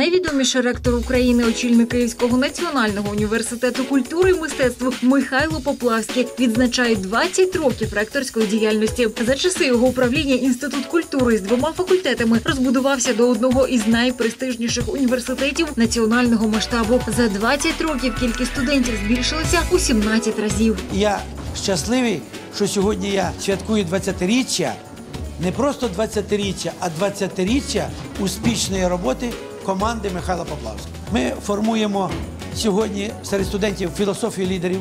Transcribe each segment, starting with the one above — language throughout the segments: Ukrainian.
Найвідоміший ректор України, очільник Київського національного університету культури і мистецтв Михайло Поплавський відзначає 20 років ректорської діяльності. За часи його управління інститут культури з двома факультетами розбудувався до одного із найпрестижніших університетів національного масштабу. За 20 років кількість студентів збільшилася у 17 разів. Я щасливий, що сьогодні я святкую 20-річчя, не просто 20-річчя, а 20-річчя успішної роботи команди Михайла Поплавського. Ми формуємо сьогодні серед студентів філософію лідерів,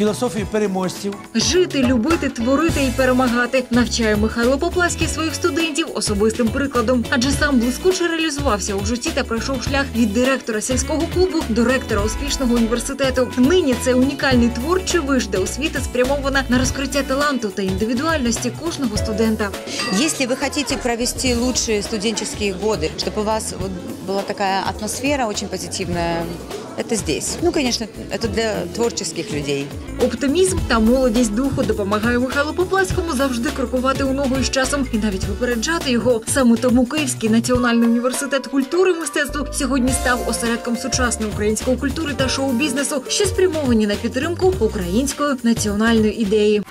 філософію переможців, Жити, любити, творити і перемагати навчає Михайло Поплавський своїх студентів особистим прикладом, адже сам блискуче реалізувався у житті та пройшов шлях від директора сільського клубу до ректора успішного університету. Нині це унікальний творчий виш, де освіта спрямована на розкриття таланту та індивідуальності кожного студента. Если вы хотите провести лучшие студенческие годы, чтобы у вас вот была такая атмосфера очень позитивная, это здесь. Ну, конечно, это для творческих людей. Оптимізм та молодість духу допомагає Михайлу Поплавському завжди крокувати у ногу із часом і навіть випереджати його. Саме тому Київський національний університет культури і мистецтв сьогодні став осередком сучасної української культури та шоу-бізнесу, що спрямовані на підтримку української національної ідеї.